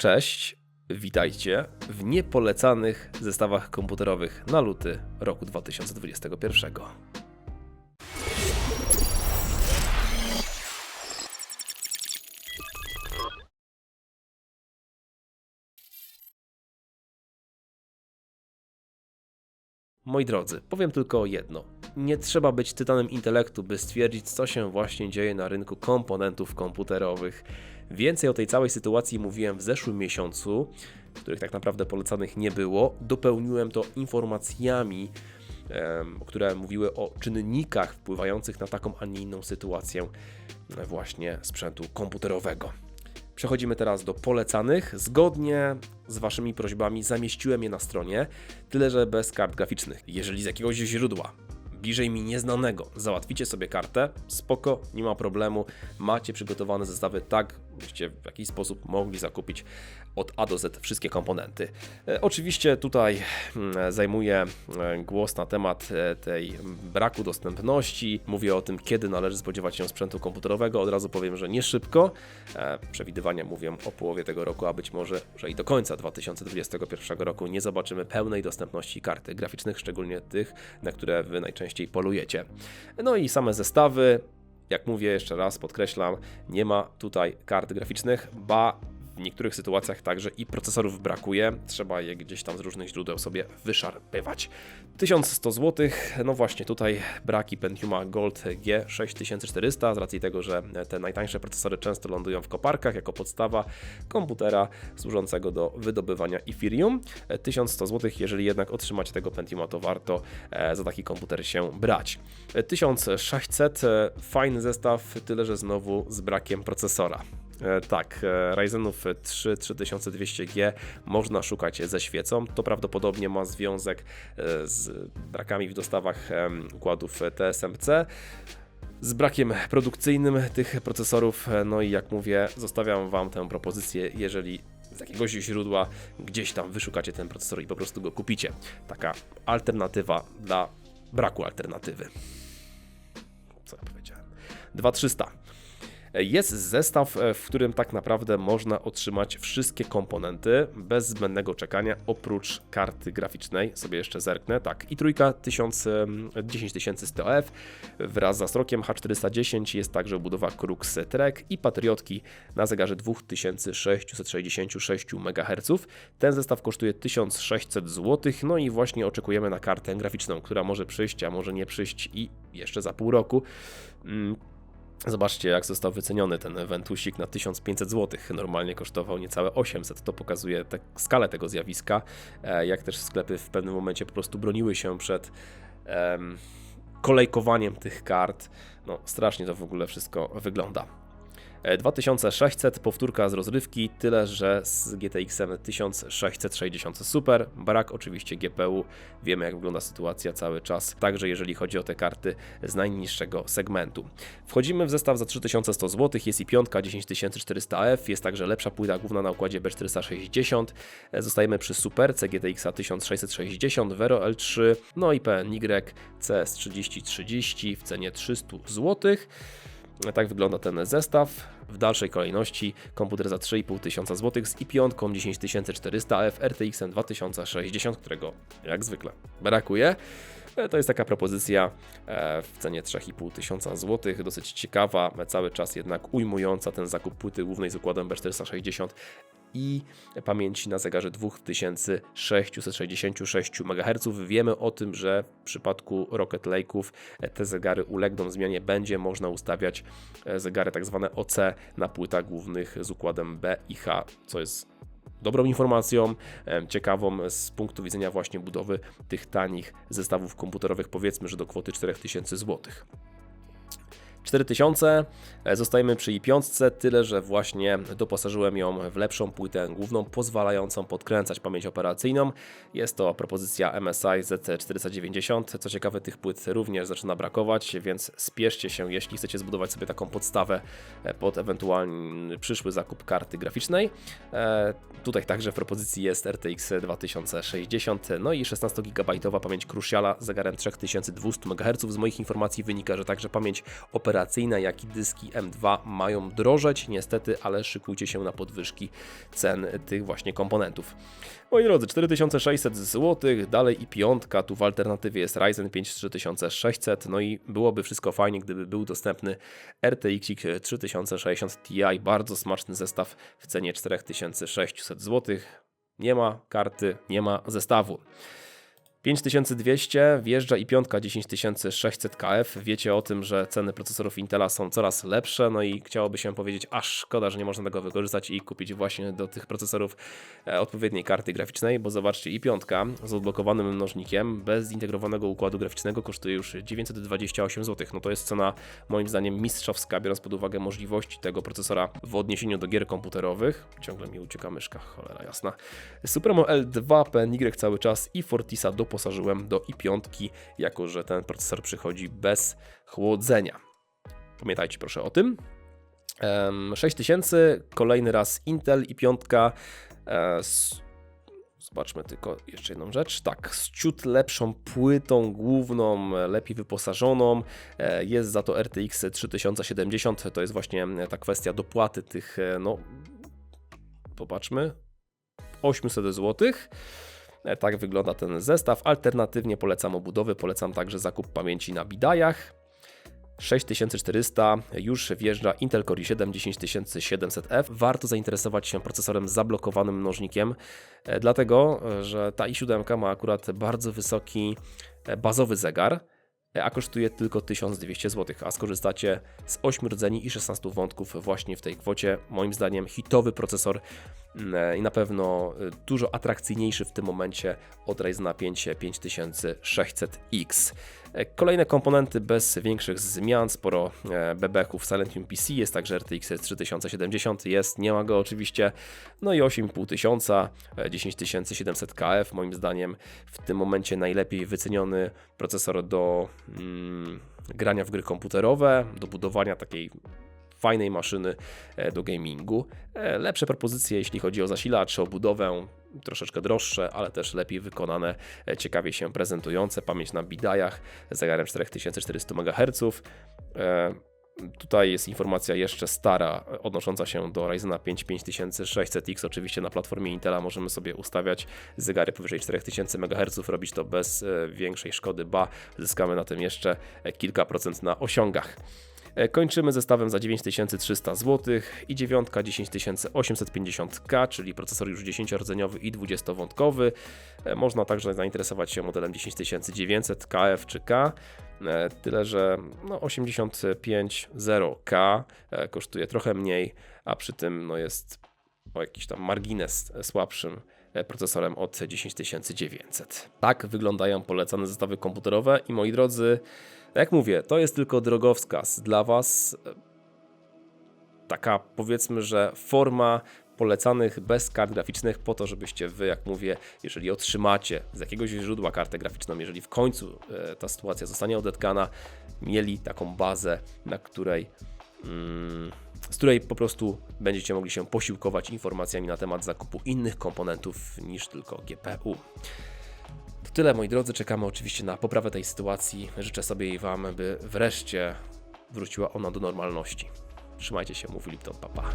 Cześć, witajcie w niepolecanych zestawach komputerowych na luty roku 2021. Moi drodzy, powiem tylko jedno. Nie trzeba być tytanem intelektu, by stwierdzić, co się właśnie dzieje na rynku komponentów komputerowych. Więcej o tej całej sytuacji mówiłem w zeszłym miesiącu, których tak naprawdę polecanych nie było. Dopełniłem to informacjami, które mówiły o czynnikach wpływających na taką, a nie inną sytuację właśnie sprzętu komputerowego. Przechodzimy teraz do polecanych. Zgodnie z Waszymi prośbami zamieściłem je na stronie, tyle że bez kart graficznych. Jeżeli z jakiegoś źródła, bliżej mi nieznanego, załatwicie sobie kartę, spoko, nie ma problemu. Macie przygotowane zestawy tak, byście w jakiś sposób mogli zakupić od A do Z wszystkie komponenty. E, oczywiście tutaj mm, zajmuję e, głos na temat e, tej braku dostępności. Mówię o tym, kiedy należy spodziewać się sprzętu komputerowego. Od razu powiem, że nie szybko. Przewidywania mówią o połowie tego roku, a być może, że i do końca 2021 roku nie zobaczymy pełnej dostępności kart graficznych, szczególnie tych, na które Wy najczęściej polujecie. No i same zestawy. Jak mówię jeszcze raz, podkreślam, nie ma tutaj kart graficznych, ba niektórych sytuacjach także i procesorów brakuje, trzeba je gdzieś tam z różnych źródeł sobie wyszarpywać. 1100 zł, no właśnie tutaj braki Pentiuma Gold G6400 z racji tego, że te najtańsze procesory często lądują w koparkach jako podstawa komputera służącego do wydobywania Ethereum. 1100 zł, jeżeli jednak otrzymacie tego Pentiuma, to warto e, za taki komputer się brać. 1600, e, fajny zestaw, tyle że znowu z brakiem procesora. E, Tak, e, Ryzenów 3 3200G można szukać ze świecą. To prawdopodobnie ma związek e, z brakami w dostawach układów TSMC. Z brakiem produkcyjnym tych procesorów, no i jak mówię, zostawiam Wam tę propozycję, jeżeli z jakiegoś źródła gdzieś tam wyszukacie ten procesor i po prostu go kupicie. Taka alternatywa dla braku alternatywy. Co ja powiedziałem? 2300. Jest zestaw, e, w którym tak naprawdę można otrzymać wszystkie komponenty bez zbędnego czekania, oprócz karty graficznej. Sobie jeszcze zerknę. Tak, i trójka 1000, em, 10100F wraz z Astrockiem H410 jest także obudowa Krux Trek i Patriotki na zegarze 2666 MHz. Ten zestaw kosztuje 1600 zł. No i właśnie oczekujemy na kartę graficzną, która może przyjść, a może nie przyjść i jeszcze za pół roku. Zobaczcie, jak został wyceniony ten Ventusik na 1500 zł. Normalnie kosztował niecałe 800. To pokazuje te, skalę tego zjawiska. E, jak też sklepy w pewnym momencie po prostu broniły się przed em, kolejkowaniem tych kart. No, strasznie to w ogóle wszystko wygląda. E, 2600, powtórka z rozrywki, tyle że z GTX-em 1660 Super. Brak oczywiście GPU, wiemy jak wygląda sytuacja cały czas, także jeżeli chodzi o te karty z najniższego segmentu. Wchodzimy w zestaw za 3100 zł, jest i piątka 10400F, jest także lepsza płyta główna na układzie B460. E, Zostajemy przy Superce GTX 1660, Vero L3, no i PNY CS3030 w cenie 300 zł. Tak wygląda ten zestaw. W dalszej kolejności komputer za 3,5 tysiąca złotych z i5 10400F RTX 2060, którego jak zwykle brakuje. E, To jest taka propozycja e, w cenie 3,5 tysiąca złotych, dosyć ciekawa, e, cały czas jednak ujmująca ten zakup płyty głównej z układem B460 i pamięci na zegarze 2666 MHz. Wiemy o tym, że w przypadku Rocket Lake'ów e, te zegary ulegną zmianie. Będzie można ustawiać e, zegary tak zwane OC na płytach głównych z układem B i H, co jest dobrą informacją, em, ciekawą z punktu widzenia właśnie budowy tych tanich zestawów komputerowych, powiedzmy, że do kwoty 4000 zł. 4000, e, zostajemy przy i5, tyle że właśnie doposażyłem ją w lepszą płytę główną, pozwalającą podkręcać pamięć operacyjną. Jest to propozycja MSI ZC490. Co ciekawe, tych płyt również zaczyna brakować, więc spieszcie się, jeśli chcecie zbudować sobie taką podstawę e, pod ewentualny przyszły zakup karty graficznej. E, Tutaj także w propozycji jest RTX 2060, no i 16 GB pamięć Cruciala z zegarem 3200 MHz. Z moich informacji wynika, że także pamięć operacyjna operacyjne, jak i dyski M2 mają drożeć, niestety, ale szykujcie się na podwyżki cen tych właśnie komponentów. Moi drodzy, 4600 zł, dalej i piątka, tu w alternatywie jest Ryzen 5 3600, no i byłoby wszystko fajnie, gdyby był dostępny RTX 3060 Ti, bardzo smaczny zestaw w cenie 4600 zł. Nie ma karty, nie ma zestawu. 5200 wjeżdża i piątka 10600 KF. Wiecie o tym, że ceny procesorów Intela są coraz lepsze, no i chciałoby się powiedzieć, aż szkoda, że nie można tego wykorzystać i kupić właśnie do tych procesorów e, odpowiedniej karty graficznej, bo zobaczcie, i piątka z odblokowanym mnożnikiem bez zintegrowanego układu graficznego kosztuje już 928 zł. No to jest cena moim zdaniem mistrzowska, biorąc pod uwagę możliwości tego procesora w odniesieniu do gier komputerowych. Ciągle mi ucieka myszka, cholera jasna. Supremo L2 PNY cały czas i Fortisa doposażyłem do i5, jako że ten procesor przychodzi bez chłodzenia. Pamiętajcie proszę o tym. Em, 6000, kolejny raz Intel i piątka. e, s- Zobaczmy tylko jeszcze jedną rzecz. Tak, z ciut lepszą płytą główną, lepiej wyposażoną. E, Jest za to RTX 3070. To jest właśnie ta kwestia dopłaty tych, e, no, popatrzmy, 800 zł. E, Tak wygląda ten zestaw. Alternatywnie polecam obudowy, polecam także zakup pamięci na bidajach. 6400 już wjeżdża Intel Core i7 10700F. Warto zainteresować się procesorem zablokowanym mnożnikiem, e, dlatego e, że ta i7 ma akurat bardzo wysoki bazowy zegar, a kosztuje tylko 1200 zł, a skorzystacie z 8 rdzeni i 16 wątków właśnie w tej kwocie. Moim zdaniem hitowy procesor i na pewno e, dużo atrakcyjniejszy w tym momencie od Ryzena 5 5600X. E, Kolejne komponenty bez większych zmian, sporo e, bebechów Silentium PC, jest także RTX 3070, jest, nie ma go oczywiście, no i 8500, e, 10700 KF, moim zdaniem w tym momencie najlepiej wyceniony procesor do mm, grania w gry komputerowe, do budowania takiej fajnej maszyny e, do gamingu. E, Lepsze propozycje, jeśli chodzi o zasilacz, o budowę, troszeczkę droższe, ale też lepiej wykonane, e, ciekawie się prezentujące. Pamięć na bidajach z zegarem 4400 MHz. Tutaj jest informacja jeszcze stara, odnosząca się do Ryzena 5 5600X. Oczywiście na platformie Intela możemy sobie ustawiać zegary powyżej 4000 MHz, robić to bez większej szkody, ba, zyskamy na tym jeszcze kilka procent na osiągach. E, Kończymy zestawem za 9300 zł i dziewiątka 10850K, czyli procesor już 10-rdzeniowy i 20-wątkowy. E, Można także zainteresować się modelem 10900 KF czy K. E, Tyle, że no 85.0K e, kosztuje trochę mniej, a przy tym no jest o jakiś tam margines słabszym procesorem od 10900. Tak wyglądają polecane zestawy komputerowe i moi drodzy, jak mówię, to jest tylko drogowskaz dla Was. Taka powiedzmy, że forma polecanych bez kart graficznych po to, żebyście Wy, jak mówię, jeżeli otrzymacie z jakiegoś źródła kartę graficzną, jeżeli w końcu e, ta sytuacja zostanie odetkana, mieli taką bazę, na której mm, z której po prostu będziecie mogli się posiłkować informacjami na temat zakupu innych komponentów niż tylko GPU. To tyle moi drodzy, czekamy oczywiście na poprawę tej sytuacji. Życzę sobie i Wam, by wreszcie wróciła ona do normalności. Trzymajcie się, mówił Lipton Papa.